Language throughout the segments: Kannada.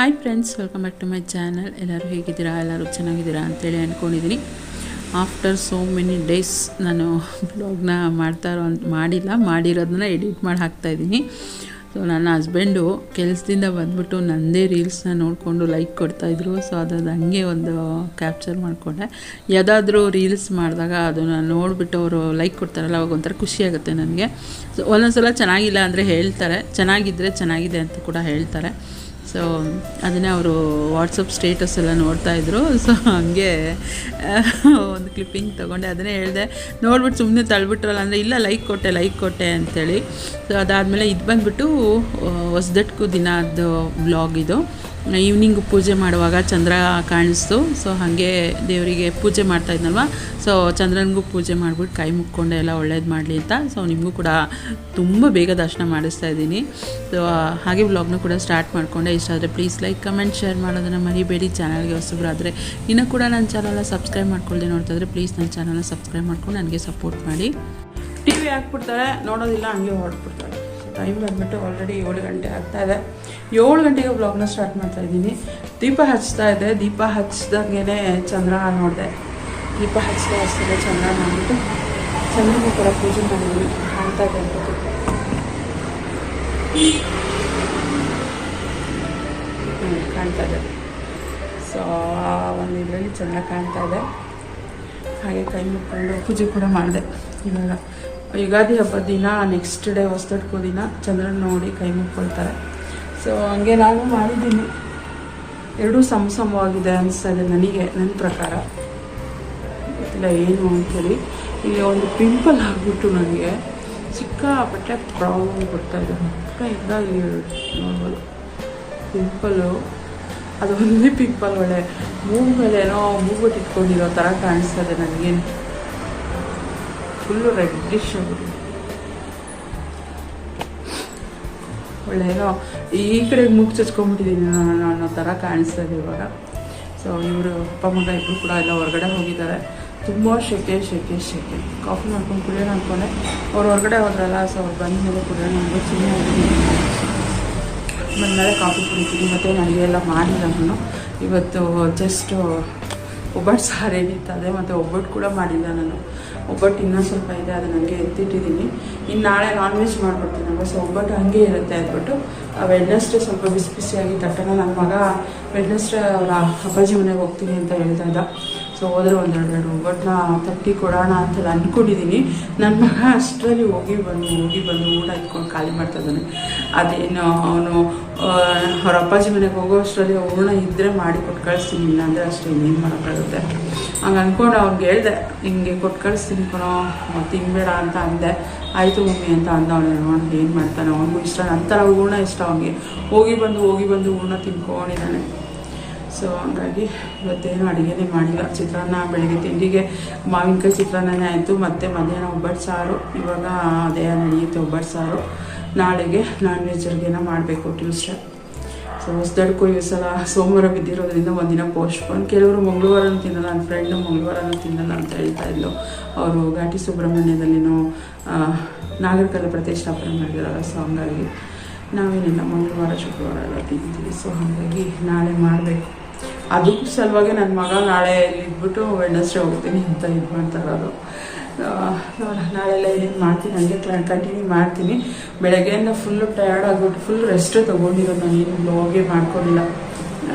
Hi friends welcome back to my channel ಎಲ್ಲರೂ ಹೇಗಿದ್ದೀರಾ? ಎಲ್ಲರೂ ಚೆನ್ನಾಗಿದ್ದೀರಾ ಅಂತೇಳಿ ಅಂದ್ಕೊಂಡಿದ್ದೀನಿ ಆಫ್ಟರ್ ಸೋ ಮೆನಿ ಡೇಸ್ ನಾನು ಬ್ಲಾಗ್ನ ಮಾಡ್ತಾ ಇರೋ ಮಾಡಿಲ್ಲ. ಮಾಡಿರೋದನ್ನ ಎಡಿಟ್ ಮಾಡಿ ಹಾಕ್ತಾ ಇದ್ದೀನಿ. ಸೊ ನನ್ನ ಹಸ್ಬೆಂಡು ಕೆಲಸದಿಂದ ಬಂದ್ಬಿಟ್ಟು ನನ್ನದೇ ರೀಲ್ಸ್ನ ನೋಡಿಕೊಂಡು ಲೈಕ್ ಕೊಡ್ತಾಯಿದ್ರು ಸೊ ಅದ್ರದ್ದು ಹಂಗೆ ಒಂದು ಕ್ಯಾಪ್ಚರ್ ಮಾಡಿಕೊಂಡೆ. ಯಾವುದಾದ್ರೂ ರೀಲ್ಸ್ ಮಾಡಿದಾಗ ಅದನ್ನು ನೋಡಿಬಿಟ್ಟು ಅವರು ಲೈಕ್ ಕೊಡ್ತಾರಲ್ಲ, ಅವಾಗ ಒಂಥರ ಖುಷಿಯಾಗುತ್ತೆ ನನಗೆ. ಸೊ ಒಂದೊಂದು ಸಲ ಚೆನ್ನಾಗಿಲ್ಲ ಅಂದರೆ ಹೇಳ್ತಾರೆ. ಚೆನ್ನಾಗಿದ್ದರೆ ಚೆನ್ನಾಗಿದೆ ಅಂತ ಕೂಡ ಹೇಳ್ತಾರೆ. ಸೊ ಅದನ್ನೇ ಅವರು ವಾಟ್ಸಪ್ ಸ್ಟೇಟಸ್ ಎಲ್ಲ ನೋಡ್ತಾಯಿದ್ರು ಸೊ ಹಾಗೆ ಒಂದು ಕ್ಲಿಪ್ಪಿಂಗ್ ತೊಗೊಂಡೆ. ಅದನ್ನೇ ಹೇಳಿದೆ, ನೋಡ್ಬಿಟ್ಟು ಸುಮ್ಮನೆ ತಳ್ಬಿಟ್ರಲ್ಲ ಅಂದರೆ, ಇಲ್ಲ ಲೈಕ್ ಕೊಟ್ಟೆ ಲೈಕ್ ಕೊಟ್ಟೆ ಅಂಥೇಳಿ ಸೊ ಅದಾದಮೇಲೆ ಇದು ಬಂದುಬಿಟ್ಟು ಹೊಸ್ದಟ್ಕು ದಿನದ ಬ್ಲಾಗ್ ಇದು. ಈವ್ನಿಂಗ್ ಪೂಜೆ ಮಾಡುವಾಗ ಚಂದ್ರ ಕಾಣಿಸ್ತು. ಸೊ ಹಾಗೆ ದೇವರಿಗೆ ಪೂಜೆ ಮಾಡ್ತಾ ಇದ್ನಲ್ವ? ಸೊ ಚಂದ್ರನಿಗೂ ಪೂಜೆ ಮಾಡಿಬಿಟ್ಟು ಕೈ ಮುಕ್ಕೊಂಡೆ ಎಲ್ಲ ಒಳ್ಳೇದು ಮಾಡಲಿ ಅಂತ. ಸೊ ನಿಮಗೂ ಕೂಡ ತುಂಬ ಬೇಗ ದರ್ಶನ ಮಾಡಿಸ್ತಾ ಇದ್ದೀನಿ. ಸೊ ಹಾಗೆ ವ್ಲಾಗ್ನ ಕೂಡ ಸ್ಟಾರ್ಟ್ ಮಾಡಿಕೊಂಡೆ. ಇಷ್ಟ ಆದರೆ ಪ್ಲೀಸ್ ಲೈಕ್ ಕಮೆಂಟ್ ಶೇರ್ ಮಾಡೋದನ್ನು ಮರಿಬೇಡಿ. ಚಾನಲ್ಗೆ ಹೊಸಬ್ರಾದರೆ ಇನ್ನೂ ಕೂಡ ನನ್ನ ಚಾನಲ್ನ ಸಬ್ಸ್ಕ್ರೈಬ್ ಮಾಡ್ಕೊಳ್ಳದೆ ನೋಡ್ತಾ ಇದ್ರೆ ಪ್ಲೀಸ್ ನನ್ನ ಚಾನಲ್ನ ಸಬ್ಸ್ಕ್ರೈಬ್ ಮಾಡ್ಕೊಂಡು ನನಗೆ ಸಪೋರ್ಟ್ ಮಾಡಿ. ಟಿ ವಿ ಹಾಕ್ಬಿಡ್ತಾರೆ, ನೋಡೋದಿಲ್ಲ, ಹಂಗೆ ಹೊರಟ್ಬಿಡ್ತಾರೆ. ಟೈಮ್ ಬಂದ್ಬಿಟ್ಟು ಆಲ್ರೆಡಿ ಏಳು ಗಂಟೆ ಆಗ್ತಾ ಇದೆ. ಏಳು ಗಂಟೆಗೆ ಬ್ಲಾಗ್ನ ಸ್ಟಾರ್ಟ್ ಮಾಡ್ತಾ ಇದ್ದೀನಿ. ದೀಪ ಹಚ್ತಾ ಇದೆ. ದೀಪ ಹಚ್ಚಿದಾಗೇ ಚಂದ್ರ ನೋಡಿದೆ. ದೀಪ ಹಚ್ತಾ ಹಚ್ತದೆ ಚಂದ್ರ ಮಾಡಿಬಿಟ್ಟು ಚಂದ್ರನ ಕೂಡ ಪೂಜೆ ಮಾಡಿದ್ವಿ ಕಾಣ್ತಾ ಇದೆ ಹ್ಮ್, ಕಾಣ್ತಾ ಇದೆ. ಸೊ ಒಂದು ಇದರಲ್ಲಿ ಚಂದ್ರ ಕಾಣ್ತಾ ಇದೆ. ಹಾಗೆ ಕೈ ಮುಕ್ಕೊಂಡು ಪೂಜೆ ಕೂಡ ಮಾಡಿದೆ ಇವಾಗ. ಯುಗಾದಿ ಹಬ್ಬದ ದಿನ ನೆಕ್ಸ್ಟ್ ಡೇ ಹೊಸದಟ್ಕೋ ದಿನ ಚಂದ್ರನ ನೋಡಿ ಕೈ ಮುಕ್ಕೊಳ್ತಾರೆ ಸೊ ಹಂಗೆ ನಾನು ಮಾಡಿದ್ದೀನಿ. ಎರಡೂ ಸಮ ಸಮವಾಗಿದೆ ಅನಿಸ್ತಾ ನನಗೆ, ನನ್ನ ಪ್ರಕಾರ. ಗೊತ್ತಿಲ್ಲ ಏನು ಅಂತೇಳಿ. ಇಲ್ಲಿ ಒಂದು ಪಿಂಪಲ್ ಆಗಿಬಿಟ್ಟು ನನಗೆ ಸಿಕ್ಕಾಪಟ್ಟೆ ಪ್ರಾಬ್ಲಮ್ ಪಕ್ಕ ಇಂದ. ಇಲ್ಲಿ ನೋಡ್ಬೋದು. ಪಿಂಪಲು ಅದು ಒಂದೇ ಪಿಂಪಲ್ ಒಳ್ಳೆ. ಮೂಗು ಮೇಲೆ ಏನೋ ಮೂಗು ಇಟ್ಕೊಂಡಿರೋ ಥರ ಕಾಣಿಸ್ತದೆ ನನಗೇನು. ಫುಲ್ಲು ರೆಡ್ಡಿಶ್ ಆಗಿದೆ ಒಳ್ಳೆ ಏನೋ ಈ ಕಡೆಗೆ ಮೂಗು ಚಚ್ಕೊಂಡ್ಬಿಟ್ಟಿದ್ದೀನಿ ನಾನು ಅನ್ನೋ ಥರ ಕಾಣಿಸ್ತಾ ಇದೆ ಇವಾಗ. ಸೊ ಇವರು ಅಪ್ಪ ಮಗ ಇಬ್ಬರು ಕೂಡ ಎಲ್ಲ ಹೊರಗಡೆ ಹೋಗಿದ್ದಾರೆ. ತುಂಬ ಶೆಕೆ ಶೆಕೆ ಶೆಕೆ. ಕಾಫಿ ಮಾಡ್ಕೊಂಡು ಕುಡಿಯೋಣ ಅಂದ್ಕೊಂಡೆ. ಅವ್ರು ಹೊರಗಡೆ ಹೋದ್ರಲ್ಲ ಸೊ ಅವ್ರು ಬಂದ ಮೇಲೆ ಕುಡಿಯೋಣ ನಮಗೆ ಸುಮ್ಮನೆ ಬಂದಮೇಲೆ ಕಾಫಿ ಕುಡಿತೀನಿ. ಮತ್ತು ನನಗೆ ಎಲ್ಲ ಮಾಡಿಲ್ಲ ನಾನು ಇವತ್ತು ಜಸ್ಟ್ ಒಬ್ಬಟ್ಟು ಸಾರು ಏನಿತ್ತು ಅದೇ ಮತ್ತು ಒಬ್ಬಟ್ಟು ಕೂಡ ಮಾಡಿಲ್ಲ ನಾನು. ಒಬ್ಬಟ್ಟು ಇನ್ನೊಂದು ಸ್ವಲ್ಪ ಇದೆ, ಅದು ನನಗೆ ಎತ್ತಿಟ್ಟಿದ್ದೀನಿ. ಇನ್ನು ನಾಳೆ ನಾನ್ ವೆಜ್ ಮಾಡ್ಬಿಡ್ತೀನಲ್ವ ಸೊ ಒಬ್ಬಟ್ಟು ಹಂಗೆ ಇರುತ್ತೆ ಅಂದ್ಬಿಟ್ಟು ವೆಡ್ನೆಸ್ಡೇ ಸ್ವಲ್ಪ ಬಿಸಿ ಬಿಸಿಯಾಗಿ ತಟ್ಟನ ನನ್ನ ಮಗ ವೆಡ್ನೆಸ್ಡೇ ಅವರ ಅಪ್ಪಾಜಿ ಮನೆಗೆ ಹೋಗ್ತೀನಿ ಅಂತ ಹೇಳ್ತಾ ಇದ್ದ. ಸೊ ಹೋದ್ರೆ ಒಂದೆರಡು ಒಬ್ಬಟ್ಟನ್ನ ತಟ್ಟಿ ಕೊಡೋಣ ಅಂತ ಅಂದ್ಕೊಂಡಿದ್ದೀನಿ ನನ್ನ ಮಗ ಅಷ್ಟರಲ್ಲಿ ಹೋಗಿ ಬಂದು ಹೋಗಿ ಬಂದು ಊಟ ಇಟ್ಕೊಂಡು ಖಾಲಿ ಮಾಡ್ತಾ ಇದ್ದಾನೆ. ಅದೇನು ಅವನು ಅವ್ರ ಅಪ್ಪಾಜಿ ಮನೆಗೆ ಹೋಗೋ ಅಷ್ಟರಲ್ಲಿ ಹೂರ್ಣ ಇದ್ದರೆ ಮಾಡಿ ಕೊಟ್ಟು ಕಳಿಸ್ತೀನಿ ಇಲ್ಲ ಅಂದರೆ ಅಷ್ಟೇ ಇನ್ನೇನು ಮಾಡೋಕ್ಕಾಗುತ್ತೆ ಹಂಗೆ ಅಂದ್ಕೊಂಡು ಅವ್ನಿಗೆ ಹೇಳ್ದೆ, ಹಿಂಗೆ ಕೊಟ್ಟು ಕಳಿಸ್ತೀನಿ ಕಣೋ ತಿನ್ಬೇಡ ಅಂತ ಅಂದೆ. ಆಯಿತು ಮಮ್ಮಿ ಅಂತ ಅಂದ ಅವನು ನೋಡೋಣ ಏನು ಮಾಡ್ತಾನೆ, ಅವನಿಗೂ ಇಷ್ಟ, ನಂತರ ಹೂರ್ಣ ಇಷ್ಟ ಅವನಿಗೆ. ಹೋಗಿ ಬಂದು ಹೋಗಿ ಬಂದು ಹೂರ್ಣ ತಿನ್ಕೊಂಡಿದ್ದಾನೆ ಸೊ ಹಂಗಾಗಿ ಇವತ್ತೇನು ಅಡುಗೆನೇ ಮಾಡಿಲ್ಲ. ಚಿತ್ರಾನ್ನ, ಬೆಳಗ್ಗೆ ತಿಂಡಿಗೆ ಮಾವಿನಕಾಯಿ ಚಿತ್ರಾನ್ನನೇ ಆಯಿತು. ಮತ್ತು ಮಧ್ಯಾಹ್ನ ಒಬ್ಬಟ್ಟು ಸಾರು, ಇವಾಗ ಅದೇ ನಡೆಯುತ್ತೆ ಒಬ್ಬಟ್ಟು ಸಾರು. ನಾಳೆಗೆ ನಾನ್ ವೆಜ್ ಅಡುಗೆನ ಮಾಡಬೇಕು ಟ್ಯೂಸ್ಡೇ. ಸೊ ಹೊಸ್ದಡ್ಕು ಈ ಸಲ ಸೋಮವಾರ ಬಿದ್ದಿರೋದ್ರಿಂದ ಒಂದಿನ ಪೋಸ್ಟ್ಪೋನ್ ಕೆಲವರು ಮಂಗಳವಾರನೂ ತಿನ್ನಲ್ಲ, ನನ್ನ ಫ್ರೆಂಡು ಮಂಗಳವಾರನೂ ತಿನ್ನಲ್ಲ ಅಂತ ಹೇಳ್ತಾ ಇದ್ಲು. ಅವರು ಘಾಟಿ ಸುಬ್ರಹ್ಮಣ್ಯದಲ್ಲಿನೂ ನಾಗರಿಕಲ್ಲ ಪ್ರತಿಷ್ಠಾಪನೆ ಮಾಡಿದಾರಲ್ಲ. ಸೊ ಹಂಗಾಗಿ ನಾವೇನಿಲ್ಲ ಮಂಗಳವಾರ, ಶುಕ್ರವಾರ ಎಲ್ಲ ತಿಂತೀವಿ. ಸೊ ಹಾಗಾಗಿ ನಾಳೆ ಮಾಡಬೇಕು. ಅದಕ್ಕೂ ಸಲುವಾಗಿ ನನ್ನ ಮಗ ನಾಳೆ ಇಲ್ಲಿ ಇದ್ಬಿಟ್ಟು ವೆಡ್ನೆಸ್ಡೇ ಹೋಗ್ತೀನಿ ಅಂತ ಇದು ಮಾಡ್ತಾ ಇರೋದು ನಾಳೆಲ್ಲ ಏನೇನು ಮಾಡ್ತೀನಿ, ಹಂಗೆ ಕಂಟಿನ್ಯೂ ಮಾಡ್ತೀನಿ. ಬೆಳಗ್ಗೆಯಿಂದ ಫುಲ್ಲು ಟಯರ್ಡ್ ಆಗಿಬಿಟ್ಟು ಫುಲ್ ರೆಸ್ಟೇ ತೊಗೊಂಡಿರೋದು ನಾನು, ಏನು ಬ್ಲಾಗೇ ಮಾಡ್ಕೊಂಡಿಲ್ಲ.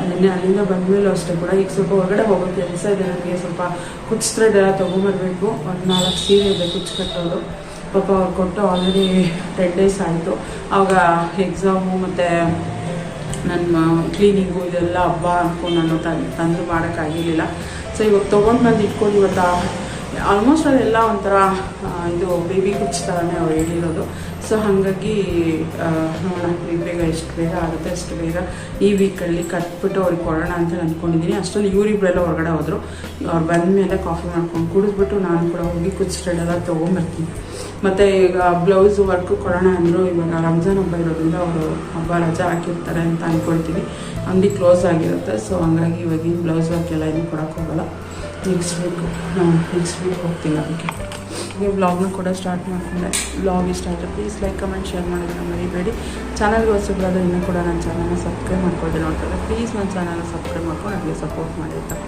ನಿನ್ನೆ ಅಲ್ಲಿಂದ ಬಂದಮೇಲೂ ಅಷ್ಟೇ ಕೂಡ. ಈಗ ಸ್ವಲ್ಪ ಹೊರಗಡೆ ಹೋಗೋ ಕೆಲಸ ಇದೆ ನನಗೆ, ಸ್ವಲ್ಪ ಕುಚ್ ಥ್ರೆಡ್ ಎಲ್ಲ ತೊಗೊಂಬರ್ಬೇಕು. ಒಂದು ನಾಲ್ಕು ಸೀರೆ ಇದೆ ಕುಚ್ ಕಟ್ಟೋದು ಪಾಪ ಅವ್ರು ಕೊಟ್ಟು ಆಲ್ರೆಡಿ ಟೆನ್ ಡೇಸ್ ಆಯಿತು. ಆವಾಗ ಎಕ್ಸಾಮು ಮತ್ತು ನನ್ನ ಕ್ಲೀನಿಂಗು ಇದೆಲ್ಲ ಹಬ್ಬ ಅನ್ಕೊಂಡು ನಾನು ತಂದು ಮಾಡೋಕ್ಕಾಗಿರಲಿಲ್ಲ. ಸೊ ಇವಾಗ ತೊಗೊಂಡು ಬಂದು ಇಟ್ಕೊಂಡು ಇವತ್ತು ಆಲ್ಮೋಸ್ಟ್ ಅದೆಲ್ಲ ಒಂಥರ ಇದು ಬೇಬಿ ಕುಚ್ ಥರನೇ ಅವ್ರು ಹೇಳಿರೋದು. ಸೊ ಹಾಗಾಗಿ ನೋಡೋಣ ಬೇಗ ಬೇಗ ಎಷ್ಟು ಬೇಗ ಆಗುತ್ತೆ, ಅಷ್ಟು ಬೇಗ ಈ ವೀಕಲ್ಲಿ ಕಟ್ಬಿಟ್ಟು ಅವ್ರಿಗೆ ಕೊಡೋಣ ಅಂತ ಅಂದ್ಕೊಂಡಿದ್ದೀನಿ. ಅಷ್ಟರಲ್ಲಿ ಇವರಿಬ್ಬರೆಲ್ಲ ಹೊರಗಡೆ ಹೋದರು. ಅವ್ರು ಬಂದ ಮೇಲೆ ಕಾಫಿ ಮಾಡ್ಕೊಂಡು ಕುಡಿದ್ಬಿಟ್ಟು ನಾನು ಕೂಡ ಹೋಗಿ ಕುಚ್ ಎಲ್ಲ ತೊಗೊಂಬರ್ತೀನಿ ಮತ್ತು ಈಗ ಬ್ಲೌಸ್ ವರ್ಕ್ ಕೊಡೋಣ ಅಂದರು ಇವಾಗ ರಂಜಾನ್ ಹಬ್ಬ ಇರೋದ್ರಿಂದ ಅವರು ಹಬ್ಬ ರಜಾ ಹಾಕಿರ್ತಾರೆ ಅಂತ ಅಂದ್ಕೊಳ್ತೀನಿ ಅಂಗಡಿ ಕ್ಲೋಸ್ ಆಗಿರುತ್ತೆ ಸೊ ಹಂಗಾಗಿ ಇವಾಗಿನ ಬ್ಲೌಸ್ ವರ್ಕ್ ಎಲ್ಲ ಏನು ಕೊಡೋಕ್ಕೋಗಲ್ಲ ನೆಕ್ಸ್ಟ್ ವೀಕ್ ನೆಕ್ಸ್ಟ್ ವೀಕ್ ಹೋಗ್ತೀನಿ ಅದಕ್ಕೆ. ಹಾಗೆ ವ್ಲಾಗ್ನ ಕೂಡ ಸ್ಟಾರ್ಟ್ ಮಾಡಿಕೊಂಡೆ. ಬ್ಲಾಗ್ ಇಷ್ಟ ಆಯಿತು ಪ್ಲೀಸ್ ಲೈಕ್ ಕಮೆಂಟ್ ಶೇರ್ ಮಾಡೋದನ್ನ ಮರಿಬೇಡಿ. ಚಾನಲ್ಗೆ ಹೊಸಬ್ರಾದ್ರೆ ಇನ್ನೂ ಕೂಡ ನನ್ನ ಚಾನಲ್ನ ಸಬ್ಸ್ಕ್ರೈಬ್ ಮಾಡ್ಕೊಳ್ದೆ ನೋಡ್ತಾರೆ. ಪ್ಲೀಸ್ ನನ್ನ ಚಾನಲ್ನ ಸಬ್ಸ್ಕ್ರೈಬ್ ಮಾಡ್ಕೊಂಡು ನನಗೆ ಸಪೋರ್ಟ್ ಮಾಡಿರ್ತಾರೆ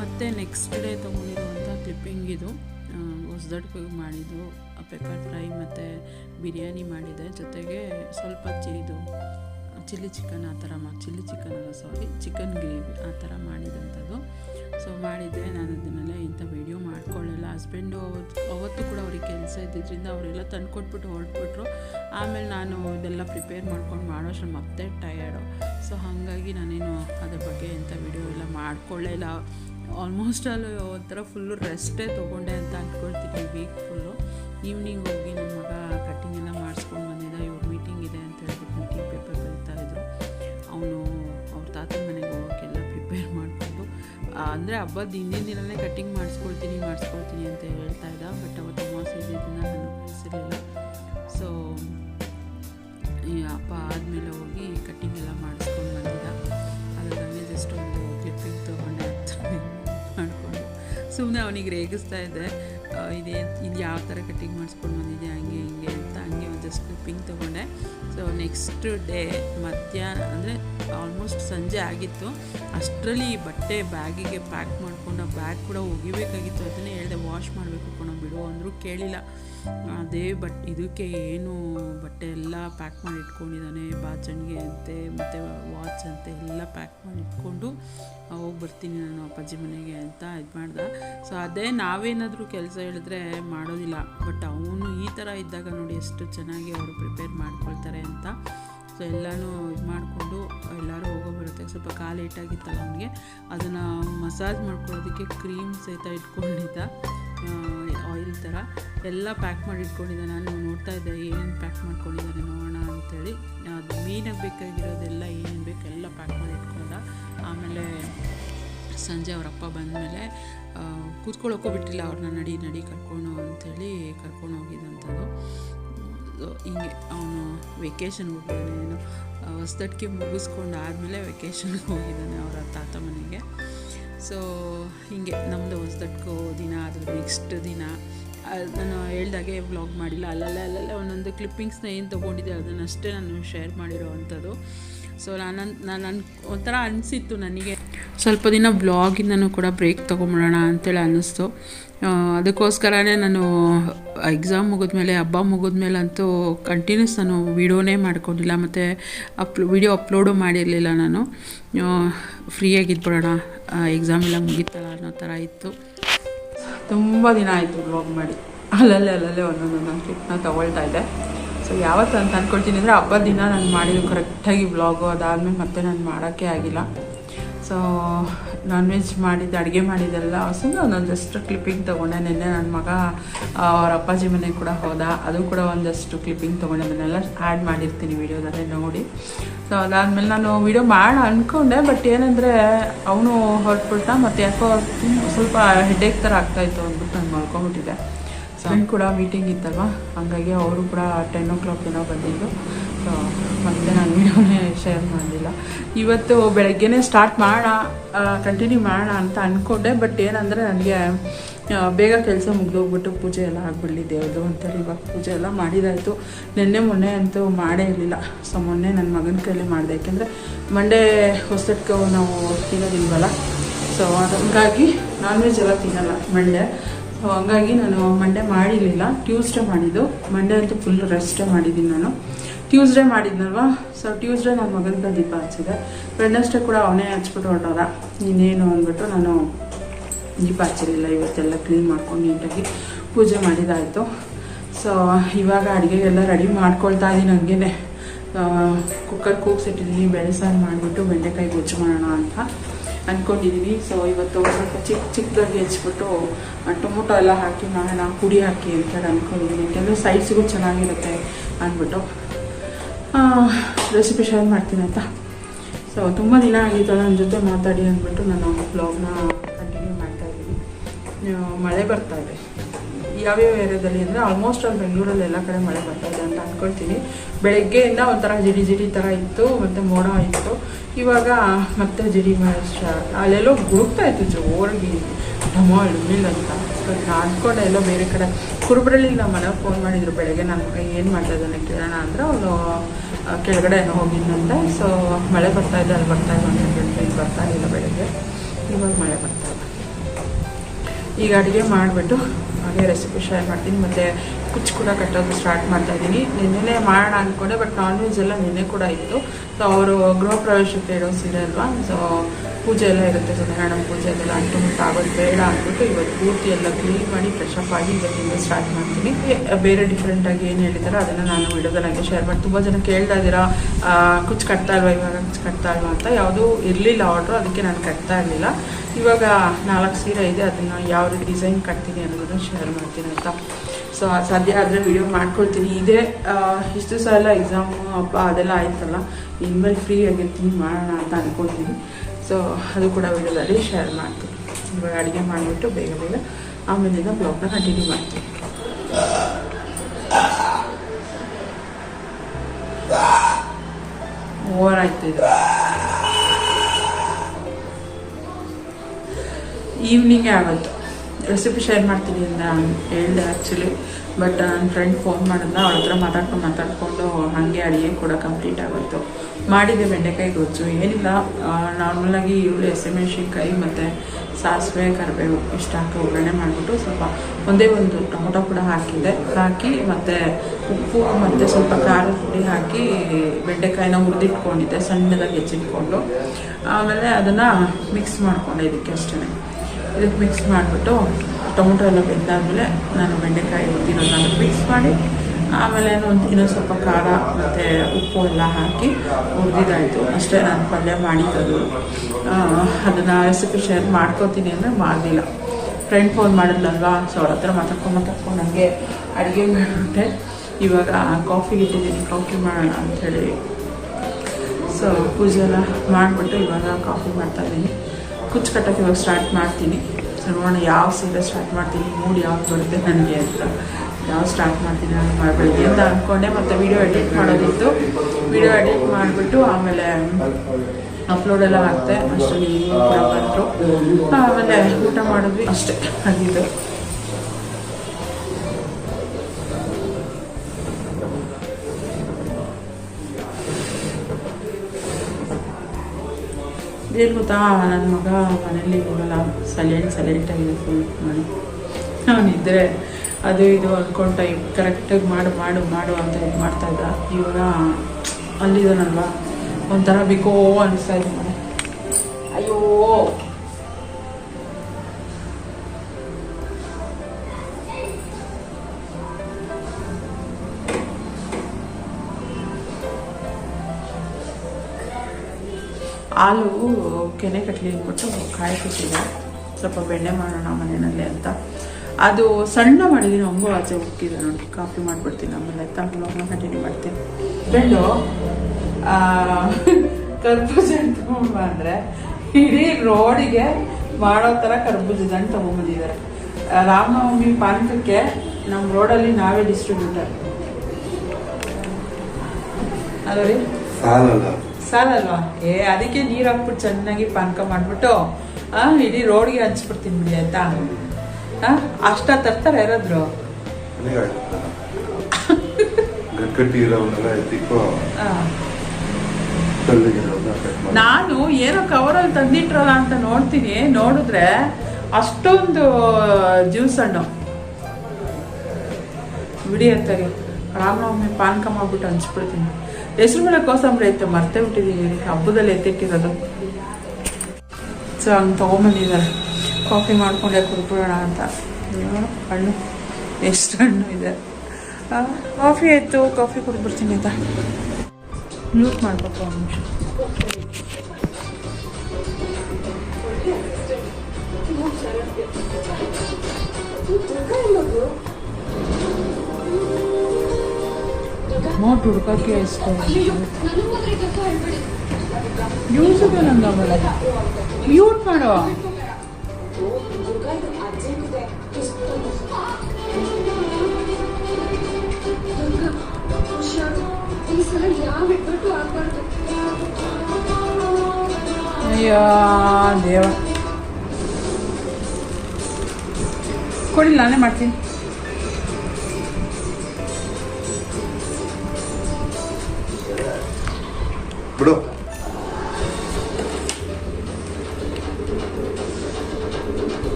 ಮತ್ತು ನೆಕ್ಸ್ಟ್ ಡೇ ತೊಗೊಂಡಿರುವಂಥ ಕ್ಲಿಪ್ಪಿಂಗ್ ಇದು. ಹೊಸದಡ್ಗೆ ಮಾಡಿದ್ದು ಪೆಪ್ಪರ್ ಫ್ರೈ ಮತ್ತು ಬಿರಿಯಾನಿ ಮಾಡಿದೆ. ಜೊತೆಗೆ ಸ್ವಲ್ಪ ಚಿ- ಇದು ಚಿಲ್ಲಿ ಚಿಕನ್ ಆ ಥರ ಮಾ chilli chicken sorry chicken gravy ಆ ಥರ ಮಾಡಿದಂಥದ್ದು. ಸೊ ಮಾಡಿದ್ದೆ. ನಾನು ಅದನ್ನೆಲ್ಲ ಇಂಥ ವೀಡಿಯೋ ಮಾಡ್ಕೊಳ್ಳಿಲ್ಲ. ಹಸ್ಬೆಂಡು ಅವತ್ತು ಅವತ್ತು ಕೂಡ ಅವ್ರಿಗೆ ಕೆಲಸ ಇದ್ದಿದ್ದರಿಂದ ಅವರೆಲ್ಲ ತಂದ್ಕೊಟ್ಬಿಟ್ಟು ಹೊರಟ್ಬಿಟ್ರು. ಆಮೇಲೆ ನಾನು ಇದೆಲ್ಲ ಪ್ರಿಪೇರ್ ಮಾಡ್ಕೊಂಡು ಮಾಡೋಷ್ಟು ಮತ್ತೆ ಟಯರ್ಡು ಸೊ ಹಾಗಾಗಿ ನಾನೇನು ಅದ್ರ ಬಗ್ಗೆ ಇಂಥ ವೀಡಿಯೋ ಎಲ್ಲ ಮಾಡ್ಕೊಳ್ಳೇ ಇಲ್ಲ ಆಲ್ಮೋಸ್ಟ್ ಆಲ್ ಒಂಥರ ಫುಲ್ಲು ರೆಸ್ಟೇ ತೊಗೊಂಡೆ ಅಂತ ಅಂದ್ಕೊಳ್ತೀನಿ ವೀಕ್ ಫುಲ್ಲು ಈವ್ನಿಂಗ್ ಹೋಗಿ ನನ್ನ ಮಗ ಕಟ್ಟಿಂಗ್ ಎಲ್ಲ ಮಾಡಿಸ್ಕೊಂಡು ಬಂದಿದ್ದ ಇವ್ರ ಮೀಟಿಂಗ್ ಇದೆ ಅಂತ ಹೇಳ್ಬಿಟ್ಟು ಮೀಟಿಂಗ್ ಪೇಪರ್ ಬರೀತಾ ಇದ್ರು. ಅವನು, ಅವ್ರ ತಾತನ ಮನೆಗೆ ಹೋಗೋಕ್ಕೆಲ್ಲ ಪ್ರಿಪೇರ್ ಮಾಡಿಕೊಂಡು, ಅಂದರೆ ಹಬ್ಬದ ಹಿಂದಿನ ದಿನವೇ ಕಟ್ಟಿಂಗ್ ಮಾಡಿಸ್ಕೊಳ್ತೀನಿ ಮಾಡಿಸ್ಕೊಳ್ತೀನಿ ಅಂತ ಹೇಳ್ತಾ ಇದ್ದ ಬಟ್ ಅವತ್ತು ಮೋಸ ಇದ್ದಿದ್ದನ್ನು ನಾನು ಕಳಿಸಿರಲಿಲ್ಲ ಸೊ ಹಬ್ಬ ಆದಮೇಲೆ ಹೋಗಿ ಕಟ್ಟಿಂಗ್ ಎಲ್ಲ ಮಾಡಿಸ್ಕೊಂಡು ಬಂದಿದ್ದ. ಅದರಲ್ಲಿ ಜಸ್ಟ್ ಒಂದು ಕ್ಲಿಪ್ಪಿಂಗ್ ತೊಗೊಂಡು. ಸುಮ್ಮನೆ ಅವನಿಗೆ ರೇಗಿಸ್ತಾ ಇದ್ದೆ ಇದೇ, ಇದು ಯಾವ ಥರ ಕಟ್ಟಿಂಗ್ ಮಾಡಿಸ್ಕೊಂಡು ಬಂದಿದೆ ಹಂಗೆ, ಹಿಂಗೆ ಅಂತ ಹಂಗೆ ಒಂದು ಜಸ್ಟ್ ಪಿಂಕ್ ತೊಗೊಂಡೆ. ಸೊ ನೆಕ್ಸ್ಟ್ ಡೇ ಮಧ್ಯಾಹ್ನ, ಅಂದರೆ ಆಲ್ಮೋಸ್ಟ್ ಸಂಜೆ ಆಗಿತ್ತು. ಅಷ್ಟರಲ್ಲಿ ಬಟ್ಟೆ ಬ್ಯಾಗಿಗೆ ಪ್ಯಾಕ್ ಮಾಡ್ಕೊಂಡು, ಆ ಬ್ಯಾಗ್ ಕೂಡ ಒಗಿಬೇಕಾಗಿತ್ತು. ಅದನ್ನೇ ಹೇಳಿದೆ ವಾಶ್ ಮಾಡಬೇಕು ಬಿಡು ಅಂದರೂ ಕೇಳಿಲ್ಲ. ಅದೇ ಬಟ್ ಇದಕ್ಕೆ ಏನು ಬಟ್ಟೆ ಎಲ್ಲ ಪ್ಯಾಕ್ ಮಾಡಿ ಇಟ್ಕೊಂಡಿದ್ದಾನೆ. ಬಾಚಣಿಗೆ ಅಂತೆ, ಮತ್ತು ವಾಚ್ ಅಂತೆ ಎಲ್ಲ ಪ್ಯಾಕ್ ಮಾಡಿ ಇಟ್ಕೊಂಡು ಹೋಗಿ ಬರ್ತೀನಿ ನಾನು ಅಪ್ಪಾಜಿ ಮನೆಗೆ ಅಂತ ಇದು ಮಾಡ್ದೆ. ಸೊ ಅದೇ ನಾವೇನಾದರೂ ಕೆಲಸ ಹೇಳಿದ್ರೆ ಮಾಡೋದಿಲ್ಲ. ಬಟ್ ಅವನು ಈ ಥರ ಇದ್ದಾಗ ನೋಡಿ ಎಷ್ಟು ಚೆನ್ನಾಗಿ ಅವರು ಪ್ರಿಪೇರ್ ಮಾಡ್ಕೊಳ್ತಾರೆ ಅಂತ. ಸೊ ಎಲ್ಲನೂ ಇದು ಮಾಡಿಕೊಂಡು ಎಲ್ಲರೂ ಹೋಗೋ ಬರುತ್ತೆ. ಸ್ವಲ್ಪ ಕಾಲು ಏಟಾಗಿತ್ತಲ್ಲ ಅವನಿಗೆ. ಅದನ್ನು ಮಸಾಜ್ ಮಾಡ್ಕೊಳ್ಳೋದಕ್ಕೆ ಕ್ರೀಮ್ ಸಹಿತ ಇಟ್ಕೊಂಡಿದ್ದ. ಆಯಿಲ್ ಥರ ಎಲ್ಲ ಪ್ಯಾಕ್ ಮಾಡಿ ಇಟ್ಕೊಂಡಿದ್ದೆ. ನಾನು ನೋಡ್ತಾ ಇದ್ದೆ ಏನೇನು ಪ್ಯಾಕ್ ಮಾಡ್ಕೊಂಡಿದ್ದಾನೆ ನೋಡೋಣ ಅಂಥೇಳಿ ಅದು ಮೀನಾಗಿ ಬೇಕಾಗಿರೋದೆಲ್ಲ ಏನೇನು ಬೇಕು ಎಲ್ಲ ಪ್ಯಾಕ್ ಮಾಡಿ ಇಟ್ಕೊಂಡ. ಆಮೇಲೆ ಸಂಜೆ ಅವರಪ್ಪ ಬಂದಮೇಲೆ ಕೂತ್ಕೊಳ್ಳೋಕ್ಕೂ ಬಿಟ್ಟಿಲ್ಲ. ಅವ್ರನ್ನ ನಡಿ ನಡಿ ಕರ್ಕೊಂಡು ಅಂಥೇಳಿ ಕರ್ಕೊಂಡು ಹೋಗಿದ್ದಂಥದ್ದು. ಹಿಂಗೆ ಅವನು ವೆಕೇಷನ್ ಹೋಗಿದ್ದಾನೆ ಏನು ಹೊಸ್ದಟ್ಗೆ ಮುಗಿಸ್ಕೊಂಡು ಆದಮೇಲೆ ವೆಕೇಷನ್ಗೆ ಹೋಗಿದ್ದಾನೆ ಅವರ ತಾತ ಮನೆಗೆ. ಸೊ ಹೀಗೆ ನಮ್ಮದು ಹೊಸ್ದಟ್ಕೋ ದಿನ ಅದ್ರ ನೆಕ್ಸ್ಟ್ ದಿನ ನಾನು ಹೇಳ್ದಾಗೆ ವ್ಲಾಗ್ ಮಾಡಿಲ್ಲ. ಅಲ್ಲಲ್ಲೇ ಅಲ್ಲಲ್ಲೇ ಒಂದೊಂದು ಕ್ಲಿಪ್ಪಿಂಗ್ಸ್ನ ಏನು ತೊಗೊಂಡಿದ್ದೆ, ಅದನ್ನಷ್ಟೇ ನಾನು ಶೇರ್ ಮಾಡಿರೋ ಅಂಥದ್ದು. ಸೊ ನಾನು ನಾನು ಒಂಥರ ಅನಿಸಿತ್ತು ನನಗೆ. ಸ್ವಲ್ಪ ದಿನ ಬ್ಲಾಗಿಂದನೂ ಕೂಡ ಬ್ರೇಕ್ ತೊಗೊಂಬಿಡೋಣ ಅಂತೇಳಿ ಅನ್ನಿಸ್ತು. ಅದಕ್ಕೋಸ್ಕರನೇ ನಾನು ಎಕ್ಸಾಮ್ ಮುಗಿದ್ಮೇಲೆ, ಹಬ್ಬ ಮುಗಿದ್ಮೇಲೆ ಅಂತೂ ಕಂಟಿನ್ಯೂಸ್ ನಾನು ವೀಡಿಯೋನೇ ಮಾಡ್ಕೊಂಡಿಲ್ಲ. ಮತ್ತು ಅಪ್ಲೋ ವೀಡಿಯೋ ಅಪ್ಲೋಡು ಮಾಡಿರಲಿಲ್ಲ ನಾನು. ಫ್ರೀಯಾಗಿದ್ಬಿಡೋಣ ಎಕ್ಸಾಮ್ ಎಲ್ಲ ಮುಗೀತಲ್ಲ ಅನ್ನೋ ಥರ ಇತ್ತು. ತುಂಬ ದಿನ ಆಯಿತು ಬ್ಲಾಗ್ ಮಾಡಿ. ಅಲ್ಲಲ್ಲೇ ಅಲ್ಲಲ್ಲೇ ಒಂದೊಂದು ಒಂದೊಂದು ಕ್ಲಿಪ್ನ ತೊಗೊಳ್ತಾ ಇದ್ದೆ. ಸೊ ಯಾವತ್ತು ಅಂತ ಅಂದ್ಕೊಳ್ತೀನಿ ಅಂದರೆ ಹಬ್ಬದ ದಿನ ನಾನು ಮಾಡಿದ್ದು ಕರೆಕ್ಟಾಗಿ ಬ್ಲಾಗು ಅದಾದಮೇಲೆ ಮತ್ತೆ ನಾನು ಮಾಡೋಕ್ಕೆ ಆಗಿಲ್ಲ. ಸೊ ನಾನ್ ವೆಜ್ ಮಾಡಿದ್ದು, ಅಡುಗೆ ಮಾಡಿದ್ದೆಲ್ಲ ಸುಮ್ಮನೆ ಒಂದೊಂದು ಜಸ್ಟ್ ಕ್ಲಿಪ್ಪಿಂಗ್ ತೊಗೊಂಡೆ. ನಿನ್ನೆ ನನ್ನ ಮಗ ಅವ್ರ ಅಪ್ಪಾಜಿ ಮನೆಗೆ ಕೂಡ ಹೋದ. ಅದು ಕೂಡ ಒಂದಷ್ಟು ಕ್ಲಿಪ್ಪಿಂಗ್ ತೊಗೊಂಡೆ. ಅದನ್ನೆಲ್ಲ ಆ್ಯಡ್ ಮಾಡಿರ್ತೀನಿ ವೀಡಿಯೋದಲ್ಲೇ ನೋಡಿ. ಸೊ ಅದಾದಮೇಲೆ ನಾನು ವೀಡಿಯೋ ಮಾಡೋಣ ಅಂದ್ಕೊಂಡೆ ಬಟ್ ಏನಂದರೆ ಅವನು ಹೊರಟ್ಬಿಟ್ಟ. ಮತ್ತು ಯಾಕೋ ಸ್ವಲ್ಪ ಹೆಡ್ಡೇಕ್ ಥರ ಆಗ್ತಾಯಿತ್ತು ಅಂದ್ಬಿಟ್ಟು ನಾನು ಮಲ್ಕೊಂಬಿಟ್ಟಿದ್ದೆ ಫ್ರೆಂಡ್ ಕೂಡ ಮೀಟಿಂಗ್ ಇತ್ತಲ್ವ? ಹಂಗಾಗಿ ಅವರು ಕೂಡ ಟೆನ್ ಓ ಕ್ಲಾಕ್ ಏನೋ ಬಂದಿದ್ದು ಸೊ ಮತ್ತೆ ನಾನು ವೀಡಿಯೋನೇ ಶೇರ್ ಮಾಡಲಿಲ್ಲ. ಇವತ್ತು ಬೆಳಗ್ಗೆನೇ ಸ್ಟಾರ್ಟ್ ಮಾಡೋಣ ಕಂಟಿನ್ಯೂ ಮಾಡೋಣ ಅಂತ ಅಂದ್ಕೊಂಡೆ ಬಟ್ ಏನಂದರೆ ನನಗೆ ಬೇಗ ಕೆಲಸ ಮುಗ್ದೋಗ್ಬಿಟ್ಟು ಪೂಜೆ ಎಲ್ಲ ಆಗಿಬಿಡಲಿ ದೇವ್ರದ್ದು ಅಂತೇಳಿ ಇವಾಗ ಪೂಜೆ ಎಲ್ಲ ಮಾಡಿದಾಯಿತು. ನಿನ್ನೆ, ಮೊನ್ನೆ ಅಂತೂ ಮಾಡೇ ಇರಲಿಲ್ಲ. ಸೊ ಮೊನ್ನೆ ನನ್ನ ಮಗನ ಕೈಲಿ ಮಾಡಿದೆ. ಯಾಕೆಂದರೆ ಮಂಡೇ ಹೊಸಟ್ಗೆ ನಾವು ತಿನ್ನೋದಿಲ್ವಲ್ಲ? ಸೊ ಹಂಗಾಗಿ ನಾನ್ ವೆಜ್ ಎಲ್ಲ ತಿನ್ನಲ್ಲ ಮಂಡೇ ಸೊ ಹಂಗಾಗಿ ನಾನು ಮಂಡೇ ಮಾಡಿರಲಿಲ್ಲ. ಟ್ಯೂಸ್ಡೇ ಮಾಡಿದ್ದು. ಮಂಡೇ ಅಂತೂ ಫುಲ್ ರೆಸ್ಟೇ ಮಾಡಿದ್ದೀನಿ ನಾನು. ಟ್ಯೂಸ್ಡೇ ಮಾಡಿದ್ನಲ್ವಾ? ಸೊ ಟ್ಯೂಸ್ಡೇ ನನ್ನ ಮಗನಿಗೆ ದೀಪ ಹಚ್ಚಿದೆ. ವೆಡ್ನೆಸ್ಡೇ ಕೂಡ ಅವನೇ ಹಚ್ಬಿಟ್ಟು ಹೊರಟೋದ ಇನ್ನೇನು ಅಂದ್ಬಿಟ್ಟು ನಾನು ದೀಪ ಹಚ್ಚಿರಲಿಲ್ಲ. ಇವತ್ತೆಲ್ಲ ಕ್ಲೀನ್ ಮಾಡ್ಕೊಂಡು ನೀಟಾಗಿ ಪೂಜೆ ಮಾಡಿದಾಯಿತು. ಸೊ ಇವಾಗ ಅಡುಗೆಗೆಲ್ಲ ರೆಡಿ ಮಾಡ್ಕೊಳ್ತಾ ಇದ್ದೀನಿ ಹಂಗೇನೆ. ಕುಕ್ಕರ್ ಕೂಗ್ಸಿಟ್ಟಿದ್ದೀನಿ. ಬೇಳೆ ಸಾರು ಮಾಡಿಬಿಟ್ಟು ಬೆಂಡೆಕಾಯಿ ಗೊಜ್ಜು ಮಾಡೋಣ ಅಂತ. ಅಂದ್ಕೊಂಡಿದ್ದೀನಿ ಸೊ ಇವತ್ತು ಸ್ವಲ್ಪ ಚಿಕ್ಕ ಚಿಕ್ಕದಾಗಿ ಹೆಚ್ಚಿಬಿಟ್ಟು ಟೊಮೊಟೊ ಎಲ್ಲ ಹಾಕಿ ಮಾಡೋಣ ಪುಡಿ ಹಾಕಿ ಅಂತ ಅಂದ್ಕೊಂಡಿದ್ದೀನಿ ಯಾಕೆಂದರೆ ಸೈಡ್ಸಿಗೂ ಚೆನ್ನಾಗಿರುತ್ತೆ ಅಂದ್ಬಿಟ್ಟು. ರೆಸಿಪಿ ಶೇರ್ ಮಾಡ್ತೀನಿ ಅಂತ ಸೊ ತುಂಬ ದಿನ ಆಗಿತ್ತು ನನ್ನ ಜೊತೆ ಮಾತಾಡಿ ಅಂದ್ಬಿಟ್ಟು ನಾನು ಬ್ಲಾಗ್ನ ಕಂಟಿನ್ಯೂ ಮಾಡ್ತಾ ಇದ್ದೀನಿ. ಮಳೆ ಬರ್ತಾ ಇದೆ. ಯಾವ್ಯಾವ ಏರಿಯಾದಲ್ಲಿ ಅಂದರೆ ಆಲ್ಮೋಸ್ಟ್ ಆಲ್ ಬೆಂಗಳೂರಲ್ಲಿ ಎಲ್ಲ ಕಡೆ ಮಳೆ ಬರ್ತಾ ಇದೆ ಅಂತ ಅಂದ್ಕೊಳ್ತೀನಿ ಬೆಳಗ್ಗೆಯಿಂದ ಒಂಥರ ಜಿಡಿ ಜಿಡಿ ಥರ ಇತ್ತು, ಮತ್ತು ಮೋಡ ಇತ್ತು. ಇವಾಗ ಮತ್ತೆ ಜಿಡಿ ಮಳೆ ಅಲ್ಲೆಲ್ಲೋ ಗುಡುಕ್ತಾ ಇತ್ತು, ಜೋರಾಗಿ ಡಮೋ ಮಿಲ್ ಅಂತ. ಬಟ್ ಅಂದ್ಕೊಂಡೆ ಎಲ್ಲೋ ಬೇರೆ ಕಡೆ ಕುರುಬರಲ್ಲಿ ನಮ್ಮ ಮನೆಗೆ ಫೋನ್ ಮಾಡಿದ್ರು ಬೆಳಗ್ಗೆ ನನ್ನ ಮಗ ಏನು ಮಾಡ್ತಾ ಇದ್ದಾನೆ ಕೇಳೋಣ ಅಂದರೆ ಅವನು ಕೆಳಗಡೆ ಏನೋ ಹೋಗಿದ್ದಂತೆ ಸೊ ಮಳೆ ಬರ್ತಾ ಇದೆ ಅಲ್ಲಿ ಬರ್ತಾ ಇಲ್ಲ ಅಂತ ಈಗ ಬರ್ತಾ ಇಲ್ಲ ಬೆಳಗ್ಗೆ. ಇವಾಗ ಮಳೆ ಬರ್ತಾ ಇದೆ. ಈಗ ಅಡುಗೆ ಮಾಡಿಬಿಟ್ಟು ಹಾಗೆ ರೆಸಿಪಿ ಶೇರ್ ಮಾಡ್ತೀನಿ. ಕುಚ್ಚು ಕೂಡ ಕಟ್ಟೋದು ಸ್ಟಾರ್ಟ್ ಮಾಡ್ತಾ ಇದ್ದೀನಿ. ನಿನ್ನೆ ಮಾಡೋಣ ಅಂದ್ಕೊಂಡೆ ಬಟ್ ನಾನ್ ವೆಜ್ ಎಲ್ಲ ನಿನ್ನೆ ಕೂಡ ಇತ್ತು. ಸೊ ಅವರು ಗೃಹ ಪ್ರವೇಶಕ್ಕೆ ಇಡೋ ಸೀರೆ ಅಲ್ವಾ? ಸೊ ಪೂಜೆ ಎಲ್ಲ ಇರುತ್ತೆ ಸತ್ಯನಾರಾಯಣ ಪೂಜೆ ಅದೆಲ್ಲ ಅಂಟು ಮುಟ್ಟು ಆಗೋದು ಬೇಡ ಅಂದ್ಬಿಟ್ಟು ಇವತ್ತು ಪೂರ್ತಿ ಎಲ್ಲ ಕ್ಲೀನ್ ಮಾಡಿ ಫ್ರೆಶ್ ಆಗಿ ಇವತ್ತಿಂದ ಸ್ಟಾರ್ಟ್ ಮಾಡ್ತೀನಿ. ಬೇರೆ ಡಿಫ್ರೆಂಟಾಗಿ ಏನು ಹೇಳಿದಾರೋ ಅದನ್ನು ನಾನು ವಿಡಿಯೋದಲ್ಲಿ ಶೇರ್ ಮಾಡಿ. ತುಂಬ ಜನ ಕೇಳ್ತಾ ಇದ್ದೀರಾ ಕುಚ್ಚು ಕಟ್ತಾ ಇಲ್ವಾ ಇವಾಗ, ಕುಚ್ಚು ಕಟ್ತಾ ಇಲ್ವಾ ಅಂತ? ಯಾವುದೂ ಇರಲಿಲ್ಲ ಆರ್ಡ್ರು ಅದಕ್ಕೆ ನಾನು ಕಟ್ತಾ ಇರಲಿಲ್ಲ. ಇವಾಗ ನಾಲ್ಕು ಸೀರೆ ಇದೆ, ಅದನ್ನು ಯಾವ ರೀತಿ ಡಿಸೈನ್ ಕಟ್ತೀನಿ ಅನ್ನೋದನ್ನು ಶೇರ್ ಮಾಡ್ತೀನಿ ಅಂತ. ಸೊ ಸಾಧ್ಯ ಆದರೆ ವಿಡಿಯೋ ಮಾಡ್ಕೊಳ್ತೀನಿ. ಇದೇ ಇಷ್ಟು ಸಲ ಎಕ್ಸಾಮು ಹಬ್ಬ ಅದೆಲ್ಲ ಆಯ್ತಲ್ಲ, ಇನ್ಮೇಲೆ ಫ್ರೀ ಆಗಿರ್ತೀನಿ ಮಾಡೋಣ ಅಂತ ಅಂದ್ಕೊಳ್ತೀನಿ ಸೊ ಅದು ಕೂಡ ವಿಡಿಯೋದಲ್ಲಿ ಶೇರ್ ಮಾಡ್ತೀನಿ. ಇವಾಗ ಅಡುಗೆ ಮಾಡಿಬಿಟ್ಟು ಬೇಗ ಬೇಗ ಆಮೇಲಿಂದ ಬ್ಲಾಗ್ನ ಕಂಟಿನ್ಯೂ ಮಾಡ್ತೀನಿ. ಓವರ್ ಆಯ್ತು ಇದು. ಈವ್ನಿಂಗೇ ಆಗೋಯ್ತು ರೆಸಿಪಿ ಶೇರ್ ಮಾಡ್ತೀನಿ ಅಂತ ಹೇಳಿದೆ ಆ್ಯಕ್ಚುಲಿ ಬಟ್ ನನ್ನ ಫ್ರೆಂಡ್ ಫೋನ್ ಮಾಡಿದ್ನ, ಅವಳ ಹತ್ರ ಮಾತಾಡ್ಕೊಂಡು ಮಾತಾಡಿಕೊಂಡು ಹಾಗೆ ಅಡುಗೆ ಕೂಡ ಕಂಪ್ಲೀಟ್ ಆಗೋಯ್ತು. ಮಾಡಿದೆ ಬೆಂಡೆಕಾಯಿ ಗೊಜ್ಜು. ಏನಿಲ್ಲ ನಾರ್ಮಲಾಗಿ ಈರುಳ್ಳಿ, ಹಸಿಮೆಣ್ಸಿನ್ಕಾಯಿ ಮತ್ತು ಸಾಸಿವೆ, ಕರಿಬೇವು ಇಷ್ಟು ಹಾಕಿ ಒಗ್ಗರಣೆ ಮಾಡಿಬಿಟ್ಟು ಸ್ವಲ್ಪ ಒಂದೇ ಒಂದು ಟೊಮೊಟೊ ಕೂಡ ಹಾಕಿದ್ದೆ. ಹಾಕಿ ಮತ್ತು ಉಪ್ಪು, ಮತ್ತು ಸ್ವಲ್ಪ ಖಾರದ ಪುಡಿ ಹಾಕಿ ಬೆಂಡೆಕಾಯಿನ ಹುರಿದಿಟ್ಕೊಂಡಿದ್ದೆ, ಸಣ್ಣದಾಗಿ ಹೆಚ್ಚಿಟ್ಕೊಂಡು. ಆಮೇಲೆ ಅದನ್ನು ಮಿಕ್ಸ್ ಮಾಡಿಕೊಂಡೆ ಇದಕ್ಕೆ ಅಷ್ಟೇ ಇದಕ್ಕೆ ಮಿಕ್ಸ್ ಮಾಡಿಬಿಟ್ಟು ಟೊಮೊಟೊ ಎಲ್ಲ ಬೆಂದಾದಮೇಲೆ ನಾನು ಬೆಂಡೆಕಾಯಿ ಉದ್ದಿರೋದನ್ನ ಮಿಕ್ಸ್ ಮಾಡಿ, ಆಮೇಲೆ ಒಂದು ಇನ್ನೊಂದು ಸ್ವಲ್ಪ ಖಾರ ಮತ್ತು ಉಪ್ಪು ಎಲ್ಲ ಹಾಕಿ ಹುರಿದಿದ್ದಾಯಿತು. ಅಷ್ಟೇ ನಾನು ಪಲ್ಯ ಮಾಡಿದ್ದು ಅದನ್ನು ರೆಸಿಪಿ ಶೇರ್ ಮಾಡ್ಕೋತೀನಿ ಅಂದರೆ ಮಾಡಲಿಲ್ಲ. Friend phone ಮಾಡಿದ್ಲಲ್ವಾ? ಸೊ ಅವ್ರ ಹತ್ರ ಮಾತಾಡ್ಕೊಂಡು ಮಾತಾಡ್ಕೊಂಡು ನನಗೆ ಅಡುಗೆ ಮಾಡಿಬಿಟ್ಟೆ ಇವಾಗ ಕಾಫಿಗೆ ಇಟ್ಟಿದ್ದೀನಿ ಕಾಫಿ ಮಾಡೋಣ ಅಂಥೇಳಿ ಸೊ ಪೂಜೆ ಎಲ್ಲ ಮಾಡಿಬಿಟ್ಟು ಇವಾಗ ಕಾಫಿ ಮಾಡ್ತಾ ಇದ್ದೀನಿ. ಕುಚ್ಚು ಕಟ್ಟೋಕೆ ಇವಾಗ ಸ್ಟಾರ್ಟ್ ಮಾಡ್ತೀನಿ. ಸೊ ನೋಡೋಣ ಯಾವ ಸೀರೆ ಸ್ಟಾರ್ಟ್ ಮಾಡ್ತೀನಿ ಮೂಡ್ ಯಾವ್ದು ಬರುತ್ತೆ ನನಗೆ ಅಂತ. ಯಾವ ಸ್ಟಾರ್ಟ್ ಮಾಡ್ತೀನಿ ನಾನು ಮಾಡಬೇಡಿ ಅಂತ ಅಂದ್ಕೊಂಡೆ ಮತ್ತು ವಿಡಿಯೋ ಎಡಿಟ್ ಮಾಡೋದಿತ್ತು. ವಿಡಿಯೋ ಎಡಿಟ್ ಮಾಡಿಬಿಟ್ಟು ಆಮೇಲೆ ಅಪ್ಲೋಡ್ ಎಲ್ಲ ಆಗ್ತೆ ಅಷ್ಟರಲ್ಲಿ ಬಂದರು ಆಮೇಲೆ ಊಟ ಮಾಡಿದ್ವಿ. ಅಷ್ಟೇ. ಆಗಿದ್ದು ಏನು ಗೊತ್ತಾ, ನನ್ನ ಮಗ ಮನೇಲಿ ಹೋಗಲ್ಲ ಸಲೆಂಟ್ ಸೈಲೆಂಟ್ ಆಗಿದೆ ಫುಲ್ ಮಾಡಿ. ಅವನಿದ್ದರೆ ಅದು ಇದು ಅಂದ್ಕೊಂಡ ಕರೆಕ್ಟಾಗಿ ಮಾಡು ಮಾಡು ಮಾಡು ಅಂತ ಇದು ಮಾಡ್ತಾ ಇದ್ದ. ಇವಾಗ ಅಲ್ಲಿದ್ದಾನಲ್ವಾ ಒಂಥರ ಬಿಕೋ ಅನಿಸ್ತಾ ಇದೆ ಮನೆ ಅಯ್ಯೋ! ಹಾಲು ಕೆನೆ ಕಟ್ಲಿ ಅಂದ್ಬಿಟ್ಟು ಕಾಯಿ ಕೊಟ್ಟಿದ್ದೆ ಸ್ವಲ್ಪ ಬೆಣ್ಣೆ ಮಾಡೋಣ ಮನೆಯಲ್ಲಿ ಅಂತ. ಅದು ಸಣ್ಣ ಮಾಡಿದ್ದೀನಿ ಹಂಗೂ ಆಚೆ ಉಕ್ಕಿದೆ ನೋಡಿ. ಕಾಫಿ ಮಾಡಿಬಿಡ್ತೀನಿ ಆಮೇಲೆ ತಮ್ಮ ಕಂಟಿನ್ಯೂ ಮಾಡ್ತೀನಿ. ಬೆಂಡು ಕರ್ಬೂಜ ತಗೊಂಡು ಅಂದರೆ ಇಡೀ ರೋಡಿಗೆ ಮಾಡೋ ಥರ ಕರ್ಬೂಜದ ಹಣ್ಣು ತೊಗೊಂಬಂದಿದ್ದಾರೆ. ರಾಮನವಮಿ ಪಾನಕಕ್ಕೆ ನಮ್ಮ ರೋಡಲ್ಲಿ ನಾವೇ ಡಿಸ್ಟ್ರಿಬ್ಯೂಟರ್ ಅಲ್ಲ ರೀ? ಸಾಲಲ್ವಾ? ಏ ಅದಕ್ಕೆ ನೀರು ಹಾಕ್ಬಿಟ್ಟು ಚೆನ್ನಾಗಿ ಪಾನಕ ಮಾಡಿಬಿಟ್ಟು ಆ ಇಡೀ ರೋಡ್ಗೆ ಹಂಚ್ಬಿಡ್ತೀನಿ ಬಿಡಿ ಆಯ್ತಾ? ಆ ಅಷ್ಟ ತರ್ತಾರೆ ಯಾರಾದ್ರು? ನಾನು ಏನೋ ಕವರಲ್ಲಿ ತಂದಿಟ್ರಲ್ಲ ಅಂತ ನೋಡ್ತೀನಿ ನೋಡಿದ್ರೆ ಅಷ್ಟೊಂದು ಜ್ಯೂಸ್ ಹಣ್ಣು ಬಿಡಿ ಅಂತಾರೆ ರಾಮನವಮಿ ಪಾನಕ ಮಾಡ್ಬಿಟ್ಟು ಹಂಚ್ಬಿಡ್ತೀನಿ. ಹೆಸರು ಕೋಸಂಬರಿ ಐತೆ, ಮರ್ತೇ ಬಿಟ್ಟಿದ್ದೀನಿ ಹಬ್ಬದಲ್ಲಿ ಎತ್ತಿಟ್ಟಿರೋದು. ಸೊ ಹಂಗೆ ತೊಗೊಂಬಂದಿದ್ದಾರೆ. ಕಾಫಿ ಮಾಡ್ಕೊಂಡೆ ಕುಡ್ಬಿಡೋಣ ಅಂತ. ಹಣ್ಣು. ಎಷ್ಟು ಹಣ್ಣು ಇದೆ. ಕಾಫಿ ಆಯಿತು. ಕಾಫಿ ಕುಡ್ಬಿಡ್ತೀನಿ ಅಂತ ಮ್ಯೂಟ್ ಮಾಡ್ಬೇಕು ಒಂದು ನಿಮಿಷ. ನೋಟ್ ಹುಡ್ಕಕ್ಕೆ ಯೂಸಿಗೆ ನಂಗೆ ಆಮೇಲೆ ಮ್ಯೂಟ್ ಮಾಡೋ. ಅಯ್ಯೋ ದೇವ ಕೊಡಿ ನಾನೇ ಮಾಡ್ತೀನಿ.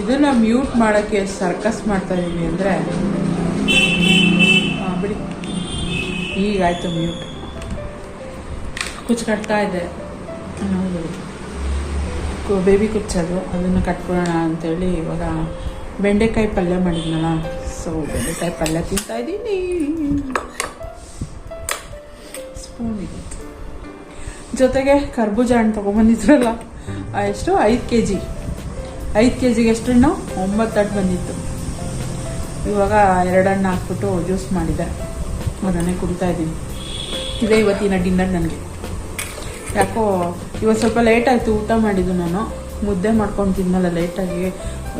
ಇದನ್ನ ಮ್ಯೂಟ್ ಮಾಡೋಕ್ಕೆ ಸರ್ಕಸ್ ಮಾಡ್ತಾ ಇದ್ದೀನಿ ಅಂದರೆ ಬಿಡಿ. ಈಗಾಯ್ತು ಮ್ಯೂಟ್. ಕುಚ್ಚು ಕಟ್ತಾ ಇದೆ. ಬೇಬಿ ಕುಚ್ಚದು. ಅದನ್ನು ಕಟ್ಕೊಳ್ಳೋಣ ಅಂತೇಳಿ ಇವಾಗ ಬೆಂಡೆಕಾಯಿ ಪಲ್ಯ ಮಾಡಿದ್ನಲ್ಲ ಸೊ ಬೆಂಡೆಕಾಯಿ ಪಲ್ಯ ತಿಂತಾ ಇದ್ದೀನಿ ಸ್ಪೂನ್ ಜೊತೆಗೆ ಕರ್ಬೂಜ ಹಣ್ಣು ತೊಗೊಂಬಂದಿದ್ರಲ್ಲ ಎಷ್ಟು? ಐದು ಕೆ ಜಿ ಐದು ಕೆ ಜಿಗೆ ಎಷ್ಟು ಹಣ್ಣು ಒಂಬತ್ತು ಬಂದಿತ್ತು. ಇವಾಗ ಎರಡು ಹಣ್ಣು ಹಾಕ್ಬಿಟ್ಟು ಜ್ಯೂಸ್ ಮಾಡಿದೆ ಅದನ್ನೇ ಕುಡಿತಾ ಇದ್ದೀನಿ. ಇದೇ ಇವತ್ತಿನ ಡಿನ್ನರ್ ನನಗೆ. ಯಾಕೋ ಇವತ್ತು ಸ್ವಲ್ಪ ಲೇಟ್ ಆಯಿತು, ಊಟ ಮಾಡಿದ್ದು ನಾನು. ಮುದ್ದೆ ಮಾಡ್ಕೊಂಡು ತಿನ್ನಲ್ಲ ಲೇಟಾಗಿ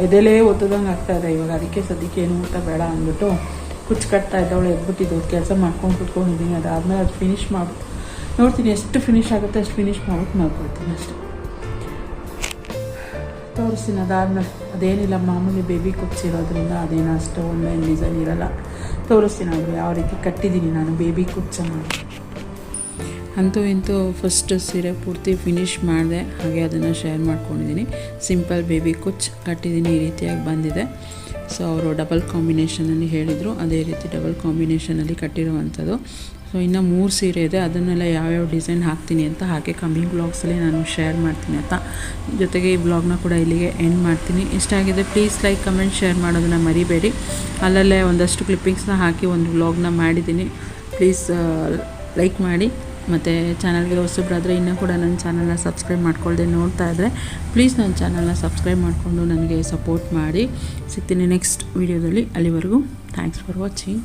ಎದೆಲೇ ಒತ್ತದಂಗೆ ಆಗ್ತಾಯಿದೆ ಇವಾಗ. ಅದಕ್ಕೆ ಸದ್ಯಕ್ಕೆ ಏನು ಊಟ ಬೇಡ ಅಂದ್ಬಿಟ್ಟು ಕುಚ್ಚು ಕಟ್ತಾ ಇದ್ದವಳು, ಎದ್ಬಿಟ್ಟಿದ್ದು. ಕೆಲಸ ಮಾಡ್ಕೊಂಡು ಕುತ್ಕೊಂಡಿದ್ದೀನಿ. ಅದಾದಮೇಲೆ ಅದು ಫಿನಿಷ್ ಮಾಡ್ಬಿಟ್ಟು ನೋಡ್ತೀನಿ, ಎಷ್ಟು ಫಿನಿಷ್ ಆಗುತ್ತೆ, ಅಷ್ಟು ಫಿನಿಷ್ ಮಾಡ್ಬಿಟ್ಟು ಮಾಡ್ಕೊಳ್ತೀನಿ ಅಷ್ಟೇ. ಅದಾದಮೇಲೆ ಅದೇನಿಲ್ಲ, ಮಾಮೂಲಿ ಬೇಬಿ ಕುಚ್ಚಿರೋದ್ರಿಂದ ಅದೇನು ಅಷ್ಟು ಒಳ್ಳೆಯ ಡಿಸೈನ್ ಇರಲ್ಲ. ತೋರಿಸ್ತೀನಿ ಯಾವ ರೀತಿ ಕಟ್ಟಿದ್ದೀನಿ ನಾನು ಬೇಬಿ ಕುಚ್ಚನ್ನು ಅಂತೂ ಇಂತೂ ಫಸ್ಟ್ ಸೀರೆ ಪೂರ್ತಿ ಫಿನಿಷ್ ಮಾಡಿದೆ. ಹಾಗೆ ಅದನ್ನು ಶೇರ್ ಮಾಡ್ಕೊಂಡಿದ್ದೀನಿ. ಸಿಂಪಲ್ ಬೇಬಿ ಕುಚ್ ಕಟ್ಟಿದ್ದೀನಿ ಈ ರೀತಿಯಾಗಿ ಬಂದಿದೆ. ಸೊ ಅವರು ಡಬಲ್ ಕಾಂಬಿನೇಷನಲ್ಲಿ ಹೇಳಿದರು. ಅದೇ ರೀತಿ ಡಬಲ್ ಕಾಂಬಿನೇಷನಲ್ಲಿ ಕಟ್ಟಿರುವಂಥದ್ದು. ಸೊ ಇನ್ನು ಮೂರು ಸೀರೆ ಇದೆ. ಅದನ್ನೆಲ್ಲ ಯಾವ್ಯಾವ ಡಿಸೈನ್ ಹಾಕ್ತೀನಿ ಅಂತ ಹಾಗೆ ಕಮ್ಮಿಂಗ್ ಬ್ಲಾಗ್ಸಲ್ಲಿ ನಾನು ಶೇರ್ ಮಾಡ್ತೀನಿ ಅಂತ ಜೊತೆಗೆ ಈ ಬ್ಲಾಗ್ನ ಕೂಡ ಇಲ್ಲಿಗೆ ಎಂಡ್ ಮಾಡ್ತೀನಿ. ಇಷ್ಟ ಆಗಿದೆ ಪ್ಲೀಸ್ ಲೈಕ್ ಕಮೆಂಟ್ ಶೇರ್ ಮಾಡೋದನ್ನ ಮರಿಬೇಡಿ. ಅಲ್ಲಲ್ಲೇ ಒಂದಷ್ಟು ಕ್ಲಿಪ್ಪಿಂಗ್ಸ್ನ ಹಾಕಿ ಒಂದು ಬ್ಲಾಗ್ನ ಮಾಡಿದ್ದೀನಿ. ಪ್ಲೀಸ್ ಲೈಕ್ ಮಾಡಿ. ಮತ್ತು ಚಾನಲ್ಗೆ ಹೊಸಬ್ರಾದರೆ ಇನ್ನೂ ಕೂಡ ನನ್ನ ಚಾನಲ್ನ ಸಬ್ಸ್ಕ್ರೈಬ್ ಮಾಡ್ಕೊಳ್ಳದೆ ನೋಡ್ತಾ ಇದ್ದರೆ ಪ್ಲೀಸ್ ನನ್ನ ಚಾನಲ್ನ ಸಬ್ಸ್ಕ್ರೈಬ್ ಮಾಡಿಕೊಂಡು ನನಗೆ ಸಪೋರ್ಟ್ ಮಾಡಿ. ಸಿಗ್ತೀನಿ ನೆಕ್ಸ್ಟ್ ವೀಡಿಯೋದಲ್ಲಿ ಅಲ್ಲಿವರೆಗೂ ಥ್ಯಾಂಕ್ಸ್ ಫಾರ್ ವಾಚಿಂಗ್